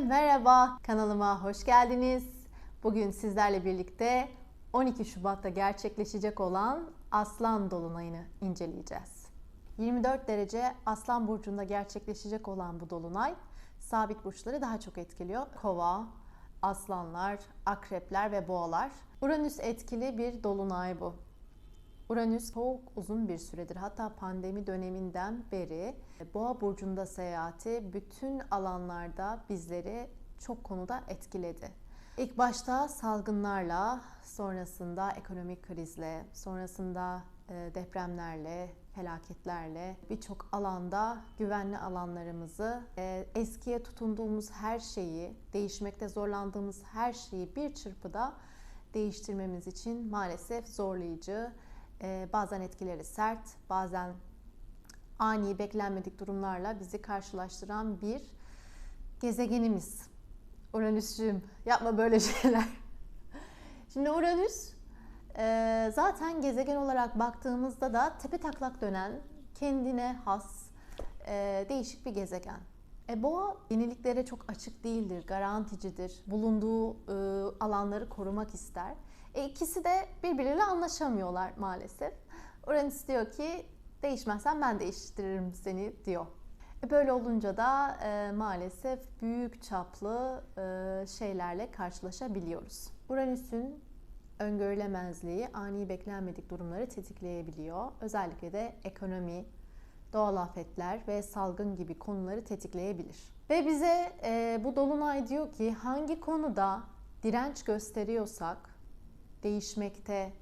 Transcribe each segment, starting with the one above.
Merhaba. Kanalıma hoş geldiniz. Bugün sizlerle birlikte 12 Şubat'ta gerçekleşecek olan Aslan Dolunay'ını inceleyeceğiz. 24 derece Aslan Burcu'nda gerçekleşecek olan bu Dolunay sabit burçları daha çok etkiliyor. Kova, aslanlar, akrepler ve boğalar. Uranüs etkili bir dolunay bu. Uranüs çok uzun bir süredir hatta pandemi döneminden beri Boğa burcunda seyahati bütün alanlarda bizleri çok konuda etkiledi. İlk başta salgınlarla, sonrasında ekonomik krizle, sonrasında e, depremlerle, felaketlerle birçok alanda güvenli alanlarımızı, e, eskiye tutunduğumuz her şeyi, değişmekte zorlandığımız her şeyi bir çırpıda değiştirmemiz için maalesef zorlayıcı, e, bazen etkileri sert, bazen ani beklenmedik durumlarla bizi karşılaştıran bir gezegenimiz. Uranüs'cüğüm yapma böyle şeyler. Şimdi Uranüs e, zaten gezegen olarak baktığımızda da tepe taklak dönen, kendine has, e, değişik bir gezegen. E, boğa yeniliklere çok açık değildir, garanticidir. Bulunduğu e, alanları korumak ister. E, ikisi de birbiriyle anlaşamıyorlar maalesef. Uranüs diyor ki değişmezsen ben değiştiririm seni diyor. E, böyle olunca da e, maalesef büyük çaplı e, şeylerle karşılaşabiliyoruz. Uranüs'ün öngörülemezliği ani beklenmedik durumları tetikleyebiliyor. Özellikle de ekonomi, doğal afetler ve salgın gibi konuları tetikleyebilir. Ve bize e, bu dolunay diyor ki hangi konuda direnç gösteriyorsak, değişmekte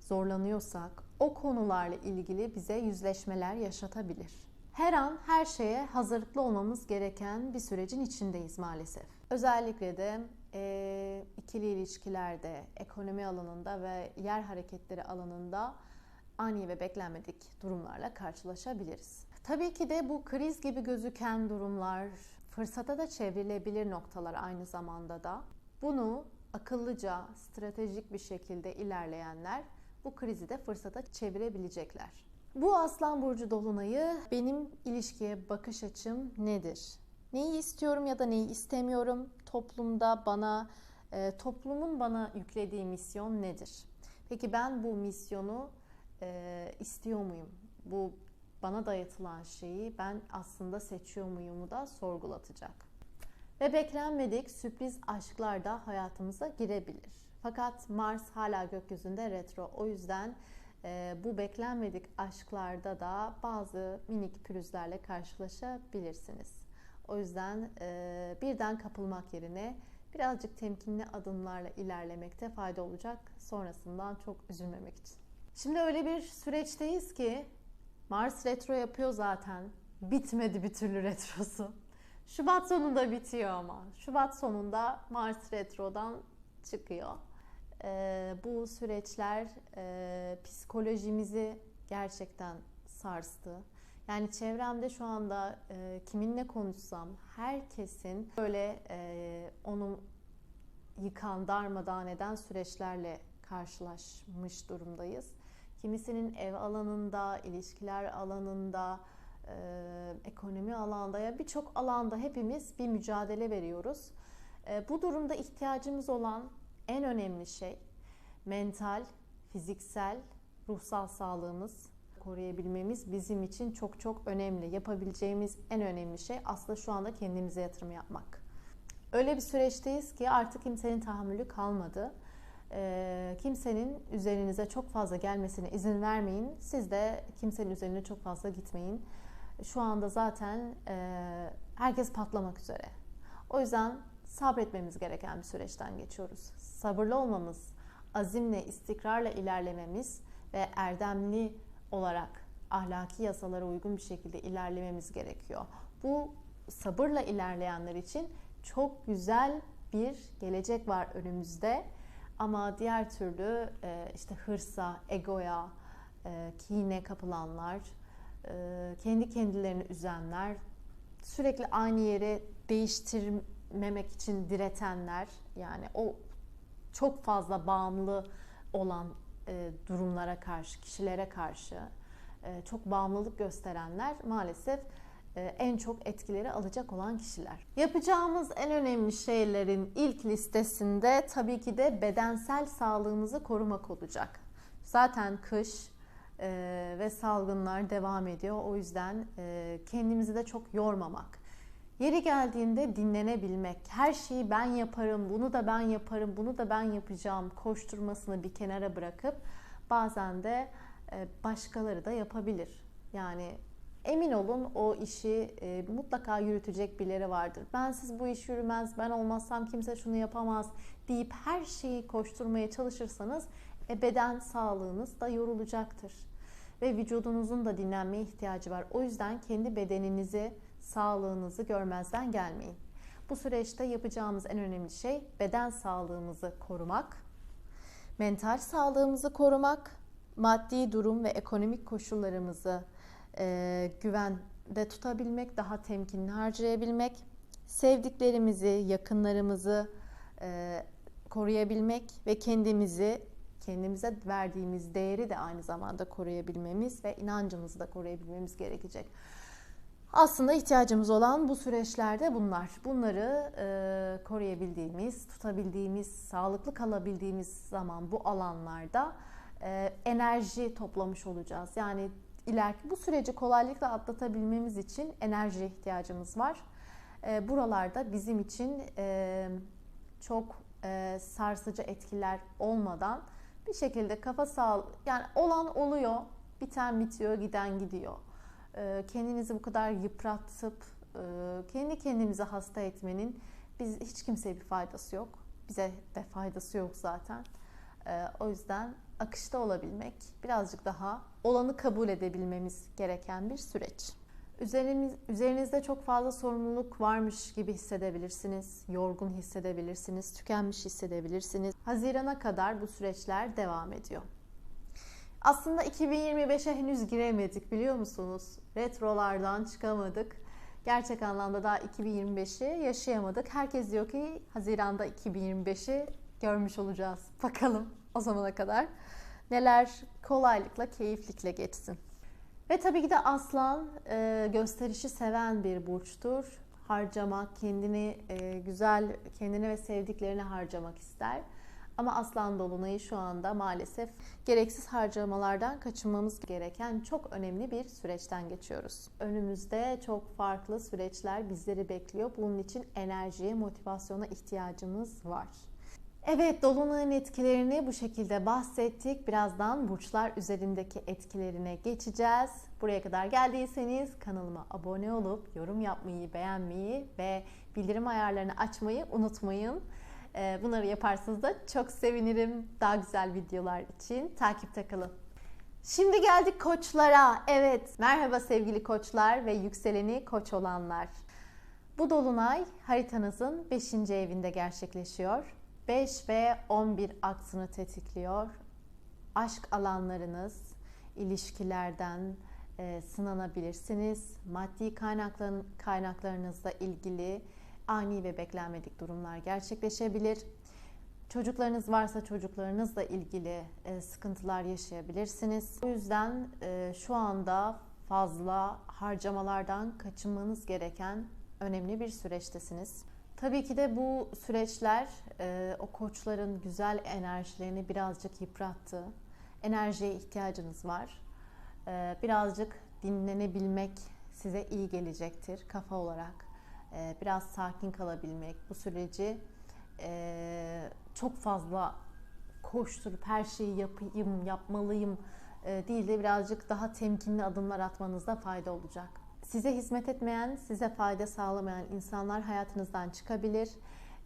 zorlanıyorsak o konularla ilgili bize yüzleşmeler yaşatabilir. Her an her şeye hazırlıklı olmamız gereken bir sürecin içindeyiz maalesef. Özellikle de e, ikili ilişkilerde, ekonomi alanında ve yer hareketleri alanında ani ve beklenmedik durumlarla karşılaşabiliriz. Tabii ki de bu kriz gibi gözüken durumlar fırsata da çevrilebilir noktalar aynı zamanda da. Bunu akıllıca, stratejik bir şekilde ilerleyenler bu krizi de fırsata çevirebilecekler. Bu Aslan Burcu Dolunay'ı benim ilişkiye bakış açım nedir? Neyi istiyorum ya da neyi istemiyorum? Toplumda bana, e, toplumun bana yüklediği misyon nedir? Peki ben bu misyonu e, istiyor muyum? Bu bana dayatılan şeyi ben aslında seçiyor muyumu da sorgulatacak. Ve beklenmedik sürpriz aşklar da hayatımıza girebilir. Fakat Mars hala gökyüzünde retro. O yüzden e, bu beklenmedik aşklarda da bazı minik pürüzlerle karşılaşabilirsiniz. O yüzden e, birden kapılmak yerine birazcık temkinli adımlarla ilerlemekte fayda olacak. Sonrasından çok üzülmemek için. Şimdi öyle bir süreçteyiz ki Mars retro yapıyor zaten. Bitmedi bir türlü retrosu. Şubat sonunda bitiyor ama. Şubat sonunda Mars retrodan çıkıyor. Ee, bu süreçler e, psikolojimizi gerçekten sarstı. Yani çevremde şu anda e, kiminle konuşsam herkesin böyle e, onu yıkan, darmadağın eden süreçlerle karşılaşmış durumdayız. Kimisinin ev alanında, ilişkiler alanında, ekonomi alanda ya birçok alanda hepimiz bir mücadele veriyoruz. Bu durumda ihtiyacımız olan en önemli şey mental, fiziksel, ruhsal sağlığımız koruyabilmemiz bizim için çok çok önemli. Yapabileceğimiz en önemli şey aslında şu anda kendimize yatırım yapmak. Öyle bir süreçteyiz ki artık kimsenin tahammülü kalmadı. Kimsenin üzerinize çok fazla gelmesine izin vermeyin. Siz de kimsenin üzerine çok fazla gitmeyin. Şu anda zaten e, herkes patlamak üzere. O yüzden sabretmemiz gereken bir süreçten geçiyoruz. Sabırlı olmamız, azimle, istikrarla ilerlememiz ve erdemli olarak ahlaki yasalara uygun bir şekilde ilerlememiz gerekiyor. Bu sabırla ilerleyenler için çok güzel bir gelecek var önümüzde. Ama diğer türlü e, işte hırsa, egoya, e, kine kapılanlar, kendi kendilerini üzenler, sürekli aynı yere değiştirmemek için diretenler, yani o çok fazla bağımlı olan durumlara karşı, kişilere karşı çok bağımlılık gösterenler maalesef e, en çok etkileri alacak olan kişiler. Yapacağımız en önemli şeylerin ilk listesinde tabii ki de bedensel sağlığımızı korumak olacak. Zaten kış e, ve salgınlar devam ediyor. O yüzden e, kendimizi de çok yormamak. Yeri geldiğinde dinlenebilmek, her şeyi ben yaparım, bunu da ben yaparım, bunu da ben yapacağım koşturmasını bir kenara bırakıp bazen de başkaları da yapabilir. Yani emin olun o işi e, mutlaka yürütecek birileri vardır. Ben siz bu iş yürümez, ben olmazsam kimse şunu yapamaz deyip her şeyi koşturmaya çalışırsanız e, beden sağlığınız da yorulacaktır. Ve vücudunuzun da dinlenmeye ihtiyacı var. O yüzden kendi bedeninizi, sağlığınızı görmezden gelmeyin. Bu süreçte yapacağımız en önemli şey beden sağlığımızı korumak, mental sağlığımızı korumak, maddi durum ve ekonomik koşullarımızı e, güvende tutabilmek, daha temkinli harcayabilmek, sevdiklerimizi, yakınlarımızı e, koruyabilmek ve kendimizi, kendimize verdiğimiz değeri de aynı zamanda koruyabilmemiz ve inancımızı da koruyabilmemiz gerekecek. Aslında ihtiyacımız olan bu süreçlerde bunlar. Bunları e, koruyabildiğimiz, tutabildiğimiz, sağlıklı kalabildiğimiz zaman bu alanlarda e, enerji toplamış olacağız. Yani ileriki bu süreci kolaylıkla atlatabilmemiz için enerjiye ihtiyacımız var. E, buralarda bizim için e, çok e, sarsıcı etkiler olmadan bir şekilde kafa sağ yani olan oluyor, biten bitiyor, giden gidiyor. E, kendinizi bu kadar yıpratıp e, kendi kendimizi hasta etmenin biz hiç kimseye bir faydası yok. Bize de faydası yok zaten. E, o yüzden akışta olabilmek, birazcık daha olanı kabul edebilmemiz gereken bir süreç. Üzeriniz, üzerinizde çok fazla sorumluluk varmış gibi hissedebilirsiniz, yorgun hissedebilirsiniz, tükenmiş hissedebilirsiniz. Hazirana kadar bu süreçler devam ediyor. Aslında 2025'e henüz giremedik biliyor musunuz? Retrolardan çıkamadık. Gerçek anlamda daha 2025'i yaşayamadık. Herkes diyor ki Haziran'da 2025'i görmüş olacağız. Bakalım o zamana kadar neler kolaylıkla, keyiflikle geçsin. Ve tabii ki de aslan e, gösterişi seven bir burçtur. Harcamak, kendini e, güzel, kendini ve sevdiklerini harcamak ister. Ama aslan dolunayı şu anda maalesef gereksiz harcamalardan kaçınmamız gereken çok önemli bir süreçten geçiyoruz. Önümüzde çok farklı süreçler bizleri bekliyor. Bunun için enerjiye, motivasyona ihtiyacımız var. Evet, dolunayın etkilerini bu şekilde bahsettik. Birazdan burçlar üzerindeki etkilerine geçeceğiz. Buraya kadar geldiyseniz kanalıma abone olup yorum yapmayı, beğenmeyi ve bildirim ayarlarını açmayı unutmayın. Ee, bunları yaparsanız da çok sevinirim. Daha güzel videolar için takipte kalın. Şimdi geldik koçlara. Evet, merhaba sevgili koçlar ve yükseleni koç olanlar. Bu dolunay haritanızın 5. evinde gerçekleşiyor. 5 ve 11 aksını tetikliyor. Aşk alanlarınız, ilişkilerden e, sınanabilirsiniz. Maddi kaynakların, kaynaklarınızla ilgili ani ve beklenmedik durumlar gerçekleşebilir. Çocuklarınız varsa çocuklarınızla ilgili e, sıkıntılar yaşayabilirsiniz. O yüzden e, şu anda fazla harcamalardan kaçınmanız gereken önemli bir süreçtesiniz. Tabii ki de bu süreçler e, o koçların güzel enerjilerini birazcık yıprattı. Enerjiye ihtiyacınız var. E, birazcık dinlenebilmek size iyi gelecektir kafa olarak. E, biraz sakin kalabilmek, bu süreci e, çok fazla koşturup her şeyi yapayım, yapmalıyım e, değil de birazcık daha temkinli adımlar atmanızda fayda olacak. Size hizmet etmeyen, size fayda sağlamayan insanlar hayatınızdan çıkabilir.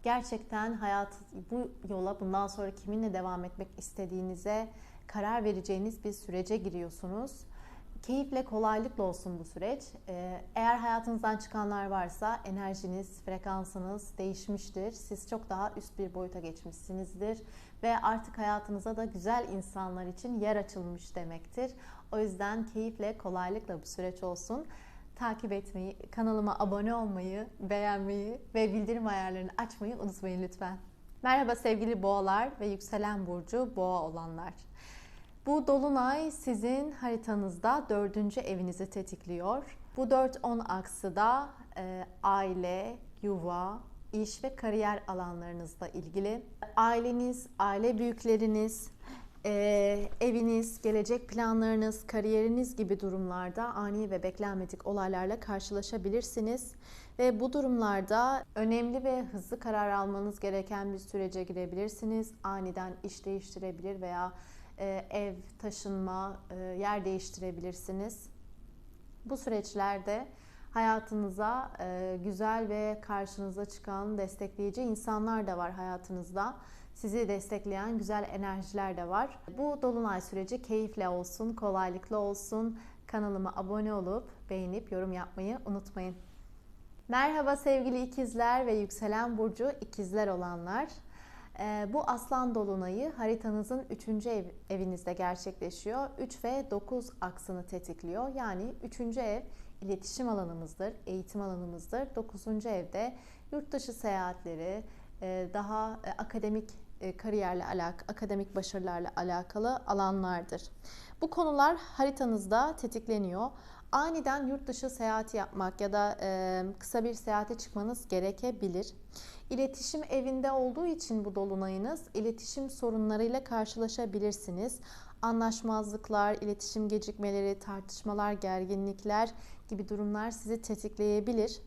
Gerçekten hayat bu yola bundan sonra kiminle devam etmek istediğinize karar vereceğiniz bir sürece giriyorsunuz. Keyifle, kolaylıkla olsun bu süreç. Ee, eğer hayatınızdan çıkanlar varsa enerjiniz, frekansınız değişmiştir. Siz çok daha üst bir boyuta geçmişsinizdir. Ve artık hayatınıza da güzel insanlar için yer açılmış demektir. O yüzden keyifle, kolaylıkla bu süreç olsun takip etmeyi, kanalıma abone olmayı, beğenmeyi ve bildirim ayarlarını açmayı unutmayın lütfen. Merhaba sevgili boğalar ve yükselen burcu boğa olanlar. Bu dolunay sizin haritanızda dördüncü evinizi tetikliyor. Bu 4-10 aksı da e, aile, yuva, iş ve kariyer alanlarınızla ilgili. Aileniz, aile büyükleriniz, e, eviniz, gelecek planlarınız, kariyeriniz gibi durumlarda ani ve beklenmedik olaylarla karşılaşabilirsiniz. Ve bu durumlarda önemli ve hızlı karar almanız gereken bir sürece girebilirsiniz. Aniden iş değiştirebilir veya e, ev, taşınma, e, yer değiştirebilirsiniz. Bu süreçlerde hayatınıza e, güzel ve karşınıza çıkan destekleyici insanlar da var hayatınızda. Sizi destekleyen güzel enerjiler de var. Bu dolunay süreci keyifle olsun, kolaylıkla olsun. Kanalıma abone olup beğenip yorum yapmayı unutmayın. Merhaba sevgili ikizler ve yükselen burcu ikizler olanlar. Ee, bu aslan dolunayı haritanızın 3. Ev, evinizde gerçekleşiyor. 3 ve 9 aksını tetikliyor. Yani 3. ev iletişim alanımızdır, eğitim alanımızdır. 9. evde yurt dışı seyahatleri, e, daha e, akademik kariyerle alakalı, akademik başarılarla alakalı alanlardır. Bu konular haritanızda tetikleniyor. Aniden yurt dışı seyahati yapmak ya da kısa bir seyahate çıkmanız gerekebilir. İletişim evinde olduğu için bu dolunayınız iletişim sorunlarıyla karşılaşabilirsiniz. Anlaşmazlıklar, iletişim gecikmeleri, tartışmalar, gerginlikler gibi durumlar sizi tetikleyebilir.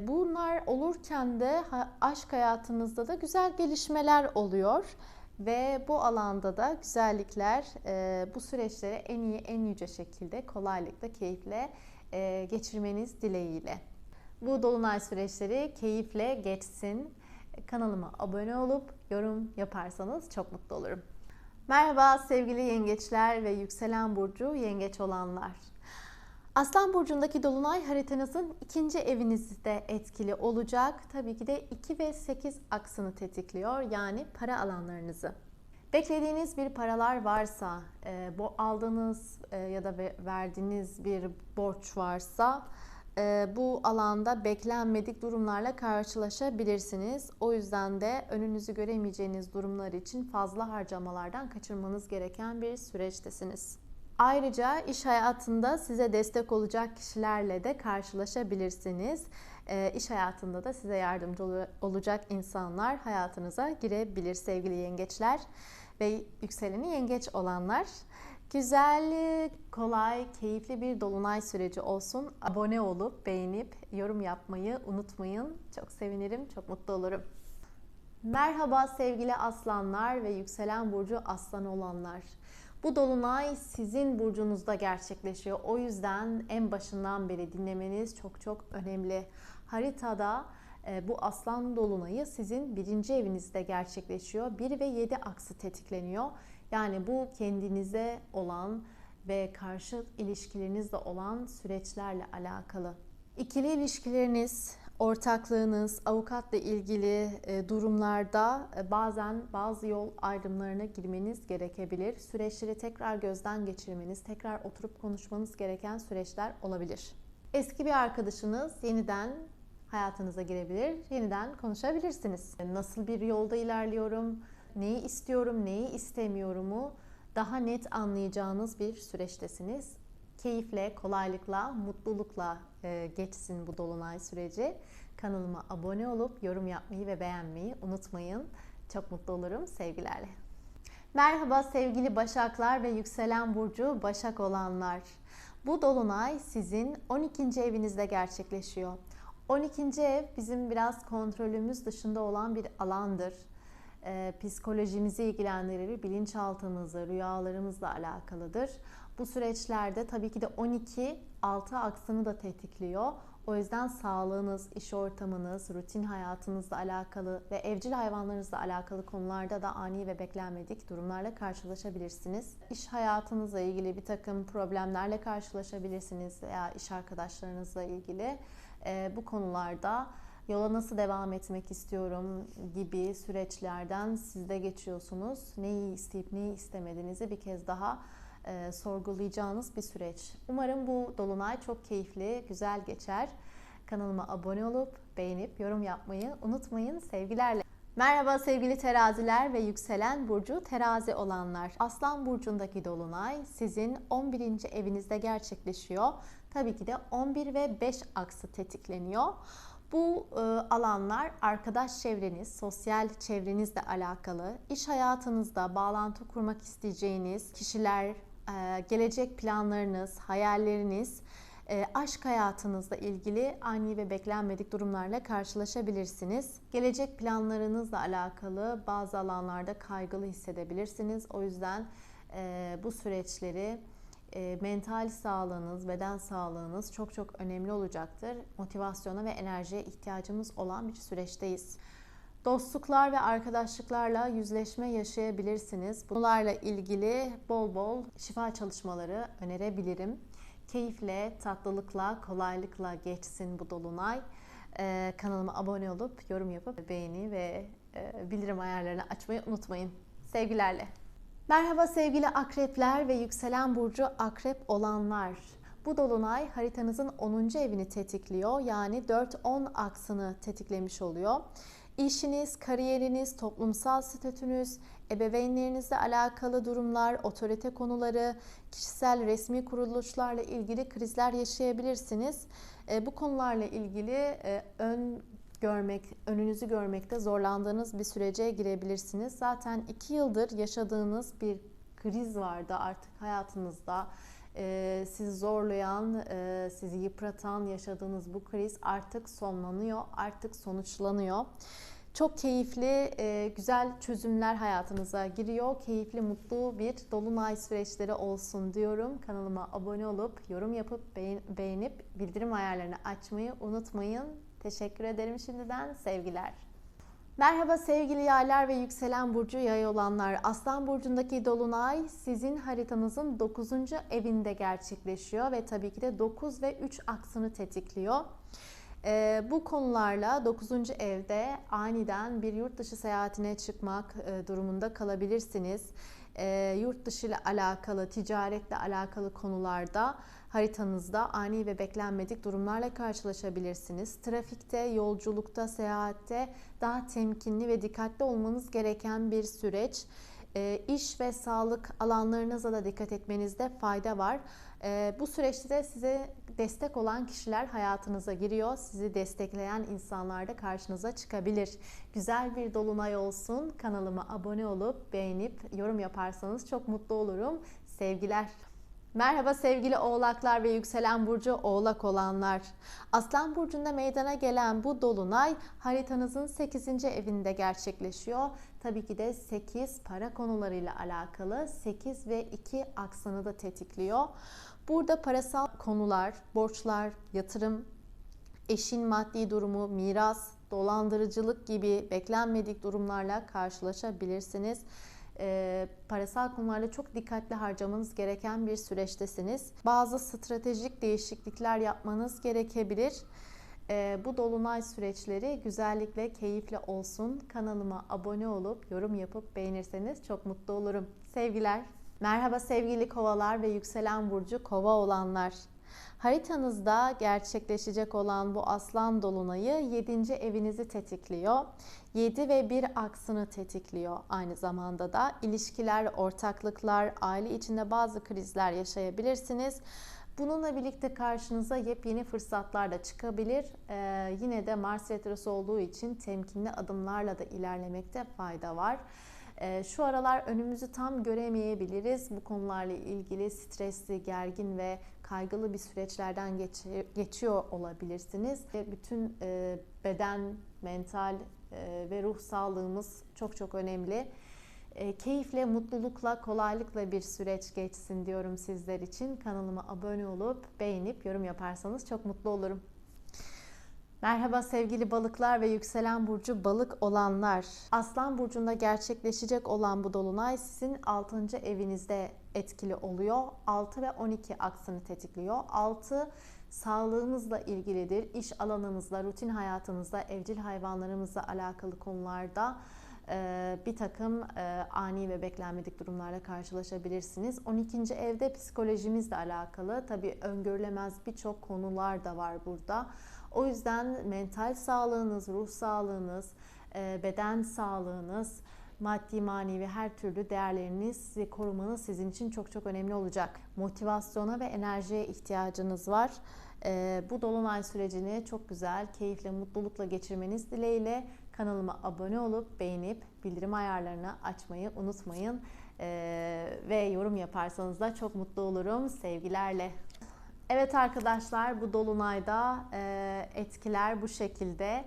Bunlar olurken de aşk hayatınızda da güzel gelişmeler oluyor ve bu alanda da güzellikler bu süreçleri en iyi, en yüce şekilde, kolaylıkla, keyifle geçirmeniz dileğiyle. Bu dolunay süreçleri keyifle geçsin. Kanalıma abone olup yorum yaparsanız çok mutlu olurum. Merhaba sevgili yengeçler ve yükselen burcu yengeç olanlar. Aslan burcundaki dolunay haritanızın ikinci evinizde etkili olacak. Tabii ki de 2 ve 8 aksını tetikliyor. Yani para alanlarınızı. Beklediğiniz bir paralar varsa, e, bu aldığınız e, ya da verdiğiniz bir borç varsa e, bu alanda beklenmedik durumlarla karşılaşabilirsiniz. O yüzden de önünüzü göremeyeceğiniz durumlar için fazla harcamalardan kaçırmanız gereken bir süreçtesiniz. Ayrıca iş hayatında size destek olacak kişilerle de karşılaşabilirsiniz. E, iş hayatında da size yardımcı olacak insanlar hayatınıza girebilir sevgili yengeçler ve yükseleni yengeç olanlar. Güzel, kolay, keyifli bir dolunay süreci olsun. Abone olup beğenip yorum yapmayı unutmayın. Çok sevinirim, çok mutlu olurum. Merhaba sevgili aslanlar ve yükselen burcu aslan olanlar. Bu dolunay sizin burcunuzda gerçekleşiyor. O yüzden en başından beri dinlemeniz çok çok önemli. Haritada e, bu aslan dolunayı sizin birinci evinizde gerçekleşiyor. 1 ve 7 aksı tetikleniyor. Yani bu kendinize olan ve karşı ilişkilerinizle olan süreçlerle alakalı. İkili ilişkileriniz, ortaklığınız, avukatla ilgili e, durumlarda e, bazen bazı yol ayrımlarına girmeniz gerekebilir. Süreçleri tekrar gözden geçirmeniz, tekrar oturup konuşmanız gereken süreçler olabilir. Eski bir arkadaşınız yeniden hayatınıza girebilir, yeniden konuşabilirsiniz. Nasıl bir yolda ilerliyorum? neyi istiyorum, neyi istemiyorumu daha net anlayacağınız bir süreçtesiniz. Keyifle, kolaylıkla, mutlulukla e, geçsin bu dolunay süreci. Kanalıma abone olup yorum yapmayı ve beğenmeyi unutmayın. Çok mutlu olurum sevgilerle. Merhaba sevgili Başaklar ve yükselen burcu Başak olanlar. Bu dolunay sizin 12. evinizde gerçekleşiyor. 12. ev bizim biraz kontrolümüz dışında olan bir alandır e, psikolojimizi ilgilendirir, bilinçaltımızı, rüyalarımızla alakalıdır. Bu süreçlerde tabii ki de 12 6 aksını da tetikliyor. O yüzden sağlığınız, iş ortamınız, rutin hayatınızla alakalı ve evcil hayvanlarınızla alakalı konularda da ani ve beklenmedik durumlarla karşılaşabilirsiniz. İş hayatınızla ilgili bir takım problemlerle karşılaşabilirsiniz veya iş arkadaşlarınızla ilgili e, bu konularda yola nasıl devam etmek istiyorum gibi süreçlerden siz de geçiyorsunuz. Neyi isteyip neyi istemediğinizi bir kez daha e, sorgulayacağınız bir süreç. Umarım bu dolunay çok keyifli, güzel geçer. Kanalıma abone olup beğenip yorum yapmayı unutmayın. Sevgilerle. Merhaba sevgili teraziler ve yükselen burcu terazi olanlar. Aslan burcundaki dolunay sizin 11. evinizde gerçekleşiyor. Tabii ki de 11 ve 5 aksı tetikleniyor. Bu e, alanlar arkadaş çevreniz, sosyal çevrenizle alakalı, iş hayatınızda bağlantı kurmak isteyeceğiniz kişiler, e, gelecek planlarınız, hayalleriniz, e, aşk hayatınızla ilgili ani ve beklenmedik durumlarla karşılaşabilirsiniz. Gelecek planlarınızla alakalı bazı alanlarda kaygılı hissedebilirsiniz. O yüzden e, bu süreçleri e, mental sağlığınız, beden sağlığınız çok çok önemli olacaktır. Motivasyona ve enerjiye ihtiyacımız olan bir süreçteyiz. Dostluklar ve arkadaşlıklarla yüzleşme yaşayabilirsiniz. Bunlarla ilgili bol bol şifa çalışmaları önerebilirim. Keyifle, tatlılıkla, kolaylıkla geçsin bu dolunay. Ee, kanalıma abone olup, yorum yapıp, beğeni ve e, bildirim ayarlarını açmayı unutmayın. Sevgilerle. Merhaba sevgili akrepler ve yükselen burcu akrep olanlar. Bu dolunay haritanızın 10. evini tetikliyor. Yani 4-10 aksını tetiklemiş oluyor. İşiniz, kariyeriniz, toplumsal statünüz, ebeveynlerinizle alakalı durumlar, otorite konuları, kişisel resmi kuruluşlarla ilgili krizler yaşayabilirsiniz. E, bu konularla ilgili e, ön görmek, önünüzü görmekte zorlandığınız bir sürece girebilirsiniz. Zaten iki yıldır yaşadığınız bir kriz vardı artık hayatınızda. Ee, sizi zorlayan, e, sizi yıpratan yaşadığınız bu kriz artık sonlanıyor, artık sonuçlanıyor. Çok keyifli, e, güzel çözümler hayatınıza giriyor. Keyifli, mutlu bir dolunay süreçleri olsun diyorum. Kanalıma abone olup, yorum yapıp, beğenip, bildirim ayarlarını açmayı unutmayın. Teşekkür ederim şimdiden. Sevgiler. Merhaba sevgili yaylar ve yükselen burcu yay olanlar. Aslan burcundaki dolunay sizin haritanızın 9. evinde gerçekleşiyor ve tabii ki de 9 ve 3 aksını tetikliyor. E, bu konularla 9. evde aniden bir yurt dışı seyahatine çıkmak e, durumunda kalabilirsiniz. E, yurt dışı ile alakalı, ticaretle alakalı konularda haritanızda ani ve beklenmedik durumlarla karşılaşabilirsiniz. Trafikte, yolculukta, seyahatte daha temkinli ve dikkatli olmanız gereken bir süreç. E, iş ve sağlık alanlarınıza da dikkat etmenizde fayda var. E, bu süreçte de size destek olan kişiler hayatınıza giriyor. Sizi destekleyen insanlar da karşınıza çıkabilir. Güzel bir dolunay olsun. Kanalıma abone olup beğenip yorum yaparsanız çok mutlu olurum. Sevgiler. Merhaba sevgili oğlaklar ve yükselen burcu oğlak olanlar. Aslan burcunda meydana gelen bu dolunay haritanızın 8. evinde gerçekleşiyor. Tabii ki de 8 para konularıyla alakalı 8 ve 2 aksını da tetikliyor. Burada parasal konular, borçlar, yatırım, eşin maddi durumu, miras, dolandırıcılık gibi beklenmedik durumlarla karşılaşabilirsiniz. E, parasal konularda çok dikkatli harcamanız gereken bir süreçtesiniz. Bazı stratejik değişiklikler yapmanız gerekebilir. E, bu dolunay süreçleri güzellikle keyifle olsun. Kanalıma abone olup yorum yapıp beğenirseniz çok mutlu olurum. Sevgiler. Merhaba sevgili kovalar ve yükselen burcu kova olanlar. Haritanızda gerçekleşecek olan bu aslan dolunayı 7. evinizi tetikliyor. 7 ve 1 aksını tetikliyor aynı zamanda da. ilişkiler, ortaklıklar, aile içinde bazı krizler yaşayabilirsiniz. Bununla birlikte karşınıza yepyeni fırsatlar da çıkabilir. Ee, yine de Mars retrosu olduğu için temkinli adımlarla da ilerlemekte fayda var. Ee, şu aralar önümüzü tam göremeyebiliriz. Bu konularla ilgili stresli, gergin ve kaygılı bir süreçlerden geçiyor olabilirsiniz. Bütün e, beden, mental e, ve ruh sağlığımız çok çok önemli. E, keyifle, mutlulukla, kolaylıkla bir süreç geçsin diyorum sizler için. Kanalıma abone olup beğenip yorum yaparsanız çok mutlu olurum. Merhaba sevgili balıklar ve yükselen burcu balık olanlar. Aslan burcunda gerçekleşecek olan bu dolunay sizin 6. evinizde etkili oluyor. 6 ve 12 aksını tetikliyor. 6 sağlığınızla ilgilidir. İş alanınızla, rutin hayatınızda, evcil hayvanlarımızla alakalı konularda e, bir takım e, ani ve beklenmedik durumlarla karşılaşabilirsiniz. 12. evde psikolojimizle alakalı tabii öngörülemez birçok konular da var burada. O yüzden mental sağlığınız, ruh sağlığınız, e, beden sağlığınız, maddi manevi her türlü değerlerinizi korumanız sizin için çok çok önemli olacak. Motivasyona ve enerjiye ihtiyacınız var. Ee, bu dolunay sürecini çok güzel, keyifle, mutlulukla geçirmeniz dileğiyle kanalıma abone olup beğenip bildirim ayarlarını açmayı unutmayın. Ee, ve yorum yaparsanız da çok mutlu olurum. Sevgilerle. Evet arkadaşlar bu dolunayda e, etkiler bu şekilde.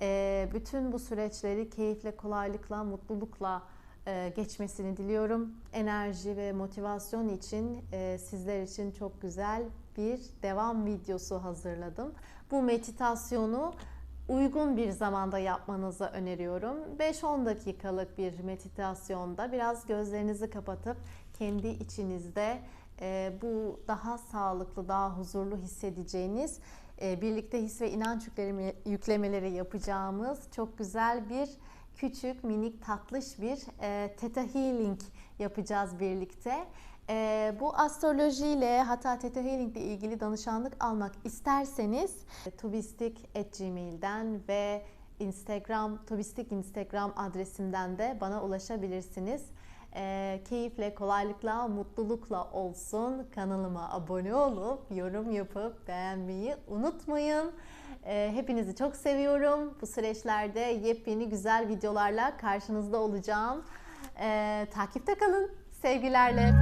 E, bütün bu süreçleri keyifle, kolaylıkla, mutlulukla e, geçmesini diliyorum. Enerji ve motivasyon için e, sizler için çok güzel bir devam videosu hazırladım. Bu meditasyonu uygun bir zamanda yapmanızı öneriyorum. 5-10 dakikalık bir meditasyonda biraz gözlerinizi kapatıp kendi içinizde e, bu daha sağlıklı, daha huzurlu hissedeceğiniz e, birlikte his ve inanç yükleme- yüklemeleri yapacağımız çok güzel bir küçük minik tatlış bir e, Theta Healing yapacağız birlikte. E, bu astrolojiyle hatta Theta Healing ile ilgili danışanlık almak isterseniz e, tubistik@gmail'den ve Instagram tubistik Instagram adresimden de bana ulaşabilirsiniz. E, keyifle, kolaylıkla, mutlulukla olsun. Kanalıma abone olup yorum yapıp beğenmeyi unutmayın. E, hepinizi çok seviyorum. Bu süreçlerde yepyeni güzel videolarla karşınızda olacağım. E, takipte kalın. Sevgilerle.